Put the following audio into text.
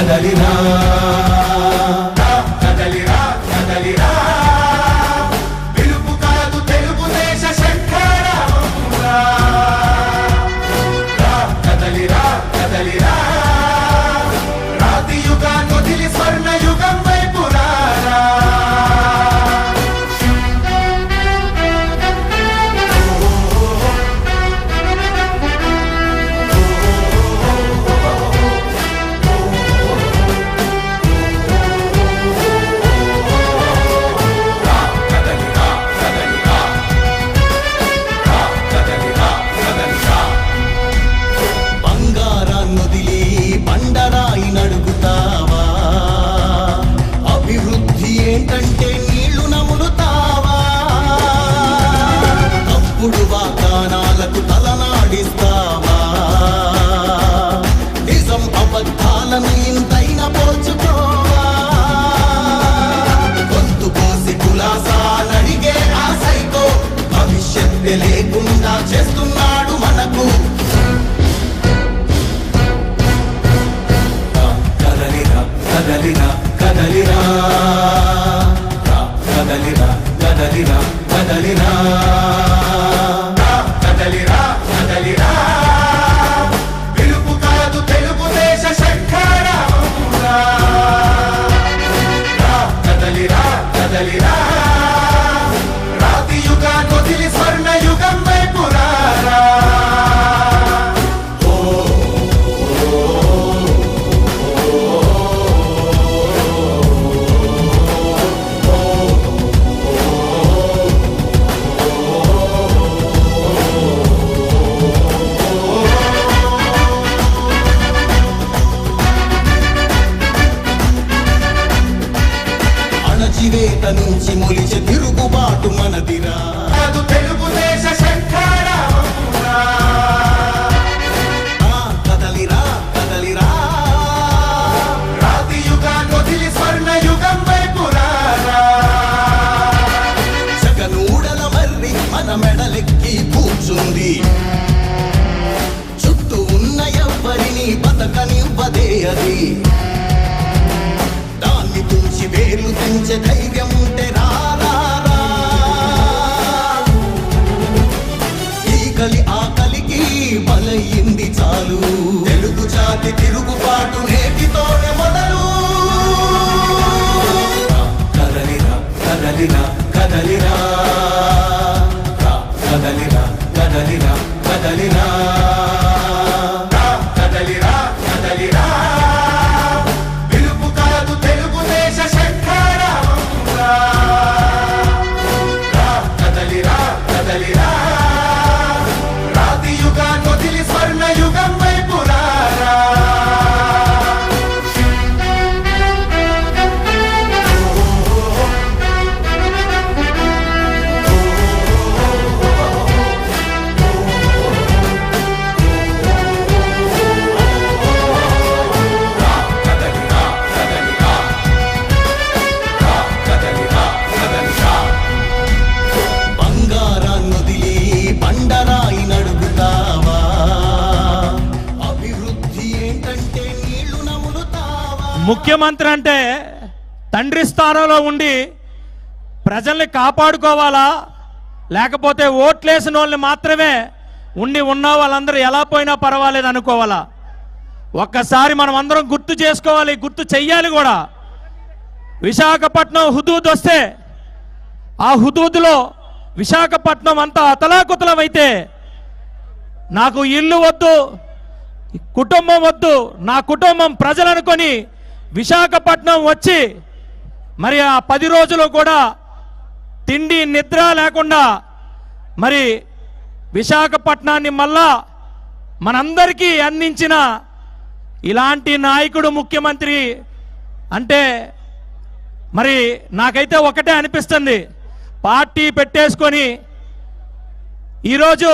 కదలినా. కదలిరా రా, అణచివేత నుంచి మొలిచే తిరుగుబాటు మనదిరా. కాదు తెలుగుదేశ కదలిరా కదలిరా. రాతి యుగాన్ని వదిలి స్వర్ణ యుగం వైపు రారా. జగనూడల మర్రి మన మెడలెక్కి కూర్చుంది. చుట్టూ ఉన్న ఎవ్వరిని బతకనివ్వదే అది. నుంచి తుంచి వేలు తెంచే ధైర్యం ఉంటే రారా ఈ కలి ఆ కలికి బలయింది చాలు. తెలుగు జాతి తిరుగుబాటు నేటితోనే మొదలు. కదలిరా కదలిరా కదలిరా కదలిరా కదలిరా కదలిరా ముఖ్యమంత్రి అంటే తండ్రి స్థానంలో ఉండి ప్రజల్ని కాపాడుకోవాలా? లేకపోతే ఓట్లేసిన వాళ్ళని మాత్రమే ఉండి ఉన్న వాళ్ళందరూ ఎలా పోయినా పర్వాలేదు అనుకోవాలా? ఒక్కసారి మనం అందరం గుర్తు చేసుకోవాలి గుర్తు చెయ్యాలి కూడా. విశాఖపట్నం హుదూద్ వస్తే ఆ హుదూద్లో విశాఖపట్నం అంతా అతలాకుతలమైతే నాకు ఇల్లు వద్దు కుటుంబం వద్దు నా కుటుంబం ప్రజలనుకొని విశాఖపట్నం వచ్చి మరి ఆ పది రోజులు కూడా తిండి నిద్ర లేకుండా మరి విశాఖపట్నాన్ని మళ్ళా మనందరికీ అందించిన ఇలాంటి నాయకుడు ముఖ్యమంత్రి అంటే మరి నాకైతే ఒకటే అనిపిస్తుంది. పార్టీ పెట్టేసుకొని ఈరోజు